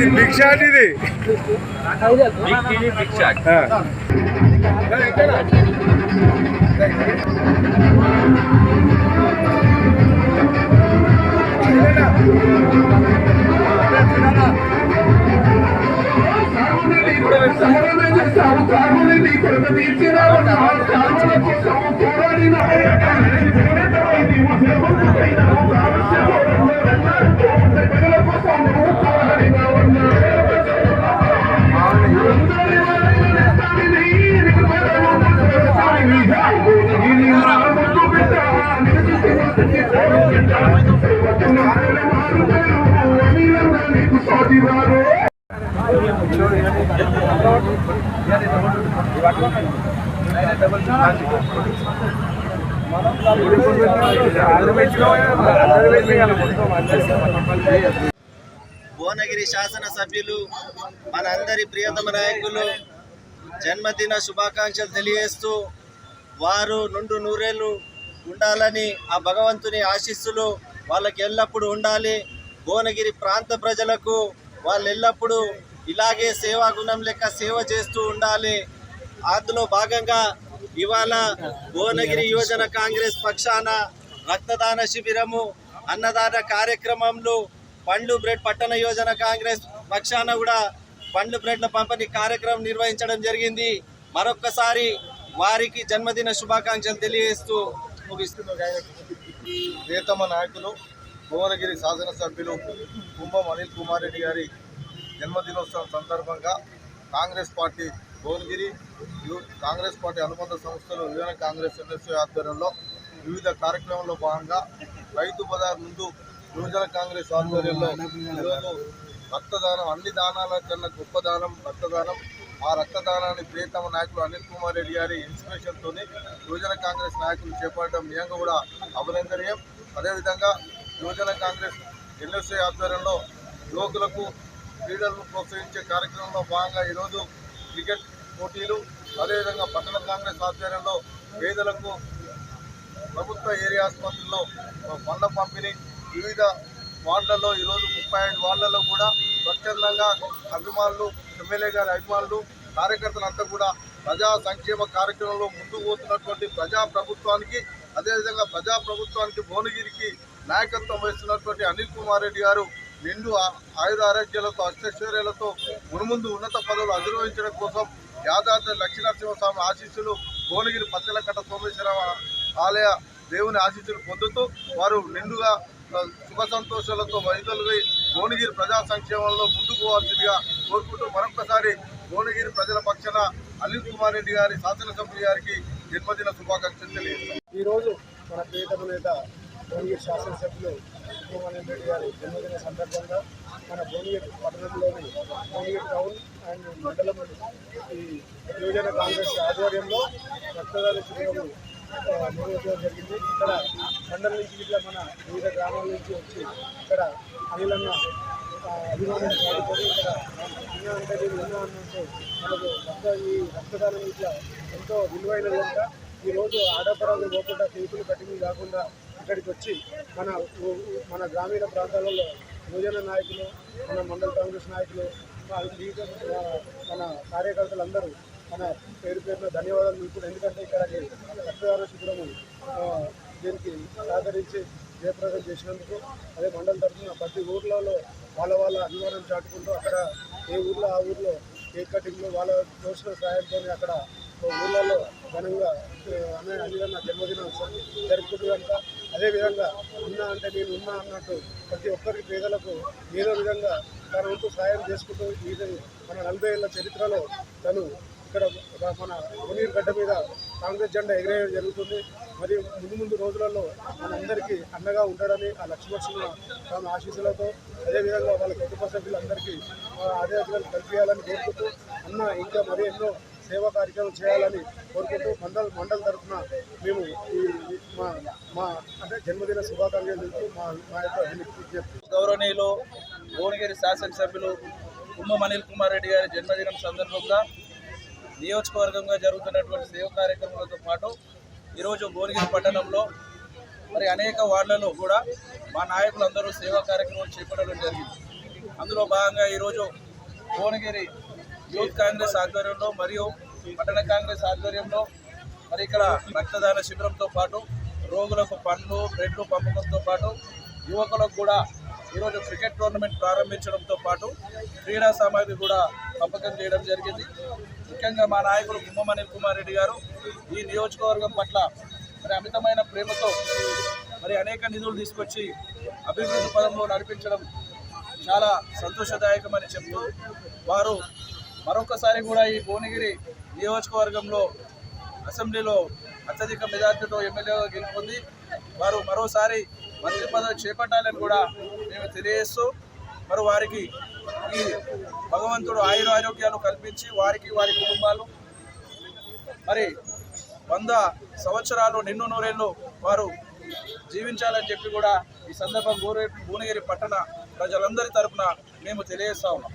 ఇది big shot ఇది big తీర్చిన పోరాడిన భువనగిరి శాసనసభ్యులు మనందరి ప్రియతమ నాయకులు జన్మదిన శుభాకాంక్షలు తెలియజేస్తూ వారు నుండు నూరేళ్ళు ఉండాలని ఆ భగవంతుని ఆశీస్సులు వాళ్ళకి ఎల్లప్పుడూ ఉండాలి భువనగిరి ప్రాంత ప్రజలకు వాళ్ళు ఎల్లప్పుడూ ఇలాగే గుణం లెక్క సేవ చేస్తూ ఉండాలి అందులో భాగంగా ఇవాళ భువనగిరి యువజన కాంగ్రెస్ పక్షాన రక్తదాన శిబిరము అన్నదాన కార్యక్రమంలో పండ్లు బ్రెడ్ పట్టణ యువజన కాంగ్రెస్ పక్షాన కూడా పండ్లు బ్రెడ్ల పంపిణీ కార్యక్రమం నిర్వహించడం జరిగింది మరొక్కసారి వారికి జన్మదిన శుభాకాంక్షలు తెలియజేస్తూ ప్రియతమ నాయకులు భువనగిరి శాసనసభ్యులు కుంభం అనిల్ కుమార్ రెడ్డి గారి జన్మదినోత్సవం సందర్భంగా కాంగ్రెస్ పార్టీ భువనగిరి కాంగ్రెస్ పార్టీ అనుబంధ సంస్థలు యువన కాంగ్రెస్ ఎన్ఎస్ఏ ఆధ్వర్యంలో వివిధ కార్యక్రమంలో భాగంగా రైతు బజార్ ముందు యువజన కాంగ్రెస్ ఆధ్వర్యంలో రక్తదానం అన్ని దానాల కన్నా గొప్ప దానం రక్తదానం ఆ రక్తదానాన్ని ప్రియతమ నాయకులు అనిల్ కుమార్ రెడ్డి గారి ఇన్స్పిరేషన్తో యువజన కాంగ్రెస్ నాయకులు చేపట్టడం నిజంగా కూడా అభినందనీయం అదేవిధంగా యువజన కాంగ్రెస్ ఎన్ఎస్ఏ ఆధ్వర్యంలో యువకులకు క్రీడలను ప్రోత్సహించే కార్యక్రమంలో భాగంగా ఈరోజు క్రికెట్ పోటీలు అదేవిధంగా పట్టణ కాంగ్రెస్ ఆధ్వర్యంలో పేదలకు ప్రభుత్వ ఏరియా ఆసుపత్రిలో పండ్ల పంపిణీ వివిధ వార్డులలో ఈరోజు ముప్పై ఐదు వార్డులలో కూడా స్వచ్ఛందంగా అభిమానులు ఎమ్మెల్యే గారి అభిమానులు కార్యకర్తలంతా కూడా ప్రజా సంక్షేమ కార్యక్రమంలో ముందుకు పోతున్నటువంటి ప్రజా ప్రభుత్వానికి అదేవిధంగా ప్రజా ప్రభుత్వానికి భువనగిరికి నాయకత్వం వహిస్తున్నటువంటి అనిల్ కుమార్ రెడ్డి గారు నిండు ఆయుధ ఆరోగ్యాలతో అష్టైశ్వర్యాలతో మునుముందు ఉన్నత పదవులు అధిరోహించడం కోసం యాదాద్రి స్వామి ఆశీస్సులు భువనగిరి పచ్చలకట్ట సోమేశ్వర ఆలయ దేవుని ఆశీస్సులు పొందుతూ వారు నిండుగా సుఖ సంతోషాలతో వైదొలిగి భువనగిరి ప్రజా సంక్షేమంలో ముందుకు పోవాల్సిందిగా కోరుకుంటూ మరొకసారి భువనగిరి ప్రజల పక్షాన అనిల్ కుమార్ రెడ్డి గారి శాసనసభ్యులు గారికి జన్మదిన శుభాకాంక్షలు తెలియజేస్తారు ఈరోజు మన ప్రియతమ మీద భోనియ శాసనసభ్యులు జగన్మోహన్ రెడ్డి గారి జన్మదిన సందర్భంగా మన భువనగిరి పట్టణంలోని భువనగిరి టౌన్ అండ్ మండలం ఈ యువజన కాంగ్రెస్ ఆధ్వర్యంలో రక్తదాన శిబిరం నిర్వహించడం జరిగింది ఇక్కడ మండలం నుంచి ఇట్లా మన వివిధ గ్రామాల నుంచి వచ్చి ఇక్కడ అనిలన్న అభిమానం పాడుకొని ఇక్కడ అన్న అంటే అన్న మనకు రక్త ఈ రక్తదానం ఇట్లా ఎంతో విలువైన కనుక ఈరోజు ఆడపడాలు పోకుండా చేతులు కటింగ్ కాకుండా ఇక్కడికి వచ్చి మన మన గ్రామీణ ప్రాంతాలలో యువజన నాయకులు మన మండల కాంగ్రెస్ నాయకులు మన కార్యకర్తలు అందరూ మన పేరు పేరున ధన్యవాదాలు ఇప్పుడు ఎందుకంటే ఇక్కడికి రక్తదార శిబిరము దీనికి సహకరించి జయప్రదం చేసినందుకు అదే మండల తరఫున ప్రతి ఊర్లలో వాళ్ళ వాళ్ళ అభిమానం చాటుకుంటూ అక్కడ ఏ ఊర్లో ఆ ఊర్లో ఏ కటింగ్లో వాళ్ళ దోషుల సహాయంతో అక్కడ ఊళ్ళలో ఘనంగా అన్న అన్ని జన్మదినం జరుపుకుంటూ అదేవిధంగా ఉన్నా అంటే నేను ఉన్నా అన్నట్టు ప్రతి ఒక్కరికి పేదలకు ఏదో విధంగా తన వంతు సాయం చేసుకుంటూ ఈ మన నలభై ఏళ్ళ చరిత్రలో తను ఇక్కడ మన మునీర్ గడ్డ మీద కాంగ్రెస్ జెండా ఎగిరేయడం జరుగుతుంది మరి ముందు ముందు రోజులలో మనందరికీ అండగా ఉంటాడని ఆ లక్ష్మణ తమ ఆశీస్సులతో అదేవిధంగా వాళ్ళ కుటుంబ సభ్యులందరికీ అదే అధికారులు కల్పించాలని కోరుకుంటూ అన్న ఇంకా మరి ఎన్నో సేవా కార్యక్రమం చేయాలని కోరుకుంటూ మండల మండల తరఫున మేము మా మా అంటే జన్మదిన శుభాకాంక్షలు మా మా యొక్క గౌరవనీయులు భువనగిరి శాసనసభ్యులు కుమ్మ అనిల్ కుమార్ రెడ్డి గారి జన్మదినం సందర్భంగా నియోజకవర్గంగా జరుగుతున్నటువంటి సేవ కార్యక్రమాలతో పాటు ఈరోజు భువనగిరి పట్టణంలో మరి అనేక వార్డులలో కూడా మా నాయకులందరూ సేవా కార్యక్రమం చేపట్టడం జరిగింది అందులో భాగంగా ఈరోజు భువనగిరి యూత్ కాంగ్రెస్ ఆధ్వర్యంలో మరియు పట్టణ కాంగ్రెస్ ఆధ్వర్యంలో మరి ఇక్కడ రక్తదాన శిబిరంతో పాటు రోగులకు పండ్లు బ్రెడ్లు పంపకంతో పాటు యువకులకు కూడా ఈరోజు క్రికెట్ టోర్నమెంట్ ప్రారంభించడంతో పాటు క్రీడా సామాగ్రి కూడా పంపకం చేయడం జరిగింది ముఖ్యంగా మా నాయకుడు గుమ్మం అనిల్ కుమార్ రెడ్డి గారు ఈ నియోజకవర్గం పట్ల మరి అమితమైన ప్రేమతో మరి అనేక నిధులు తీసుకొచ్చి అభివృద్ధి పదంలో నడిపించడం చాలా సంతోషదాయకమని చెప్తూ వారు మరొకసారి కూడా ఈ భువనగిరి నియోజకవర్గంలో అసెంబ్లీలో అత్యధిక మెజార్టీతో ఎమ్మెల్యేగా గెలుపొంది వారు మరోసారి మంత్రి పదవి చేపట్టాలని కూడా మేము తెలియజేస్తూ మరి వారికి ఈ భగవంతుడు ఆరోగ్యాలు కల్పించి వారికి వారి కుటుంబాలు మరి వంద సంవత్సరాలు నిన్ను నూరేళ్ళు వారు జీవించాలని చెప్పి కూడా ఈ సందర్భం భువనగిరి పట్టణ ప్రజలందరి తరఫున మేము తెలియజేస్తా ఉన్నాం